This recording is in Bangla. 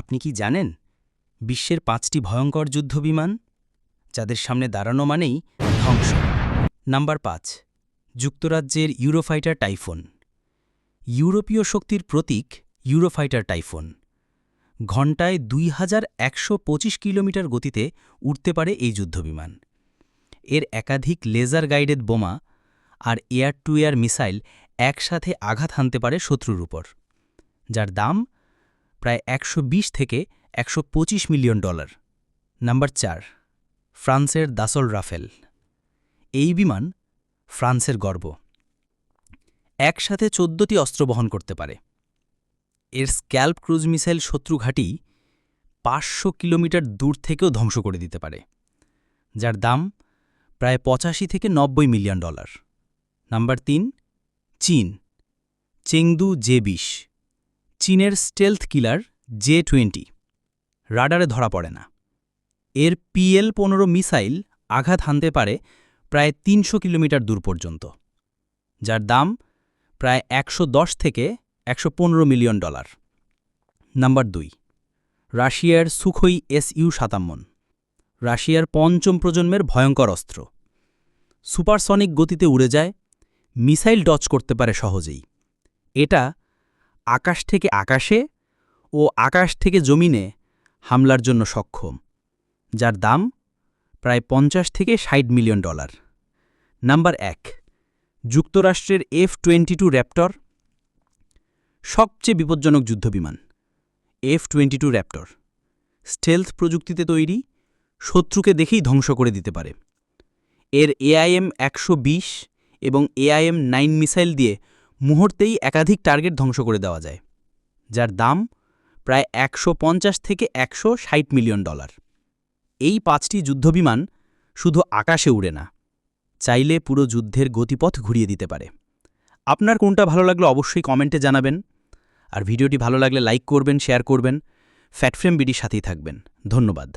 আপনি কি জানেন, বিশ্বের পাঁচটি ভয়ঙ্কর যুদ্ধবিমান যাদের সামনে দাঁড়ানো মানেই ধ্বংস? নাম্বার পাঁচ, যুক্তরাজ্যের ইউরোফাইটার টাইফোন। ইউরোপীয় শক্তির প্রতীক ইউরোফাইটার টাইফোন। ঘণ্টায় দুই হাজার একশো পঁচিশ কিলোমিটার গতিতে উঠতে পারে এই যুদ্ধবিমান এর একাধিক লেজার গাইডেড বোমা আর এয়ার টু এয়ার মিসাইল একসাথে আঘাত হানতে পারে শত্রুর উপর, যার দাম প্রায় একশো বিশ থেকে একশো পঁচিশ মিলিয়ন ডলার। নাম্বার চার, ফ্রান্সের দাসল রাফেল। এই বিমান ফ্রান্সের গর্ব। একসাথে চোদ্দটি অস্ত্র বহন করতে পারে। এর স্ক্যাল্প ক্রুজ মিসাইল শত্রু ঘাঁটি পাঁচশো কিলোমিটার দূর থেকেও ধ্বংস করে দিতে পারে, যার দাম প্রায় পঁচাশি থেকে নব্বই মিলিয়ন ডলার। নাম্বার তিন, চীন। চেংদু জে বিশ। চীনের স্টেলথ কিলার জে টোয়েন্টি রাডারে ধরা পড়ে না। এর পিএল পনেরো মিসাইল আঘাত হানতে পারে প্রায় তিনশো কিলোমিটার দূর পর্যন্ত, যার দাম প্রায় একশো দশ থেকে একশো পনেরো মিলিয়ন ডলার। নাম্বার দুই, রাশিয়ার সুখই এসইউ সাতাম্মন। রাশিয়ার পঞ্চম প্রজন্মের ভয়ঙ্কর অস্ত্র। সুপারসনিক গতিতে উড়ে যায়, মিসাইল ডচ করতে পারে সহজেই। এটা আকাশ থেকে আকাশে ও আকাশ থেকে জমিনে হামলার জন্য সক্ষম, যার দাম প্রায় পঞ্চাশ থেকে ষাট মিলিয়ন ডলার। নাম্বার এক, যুক্তরাষ্ট্রের এফ টোয়েন্টি টু র্যাপ্টর সবচেয়ে বিপজ্জনক যুদ্ধবিমান F twenty two Raptor stealth প্রযুক্তিতে তৈরি, শত্রুকে দেখেই ধ্বংস করে দিতে পারে। এর এআইএম একশো বিশ এবং এআইএম নাইন মিসাইল দিয়ে মুহূর্তেই একাধিক টার্গেট ধ্বংস করে দেওয়া যায়, যার দাম প্রায় একশো পঞ্চাশ থেকে একশো ষাট মিলিয়ন ডলার। এই পাঁচটি যুদ্ধবিমান শুধু আকাশে উড়ে না, চাইলে পুরো যুদ্ধের গতিপথ ঘুরিয়ে দিতে পারে। আপনার কোনটা ভালো লাগল অবশ্যই কমেন্টে জানাবেন, আর ভিডিওটি ভালো লাগলে লাইক করবেন, শেয়ার করবেন ফ্যাটফ্রেম বিডির সাথেই থাকবেন। ধন্যবাদ।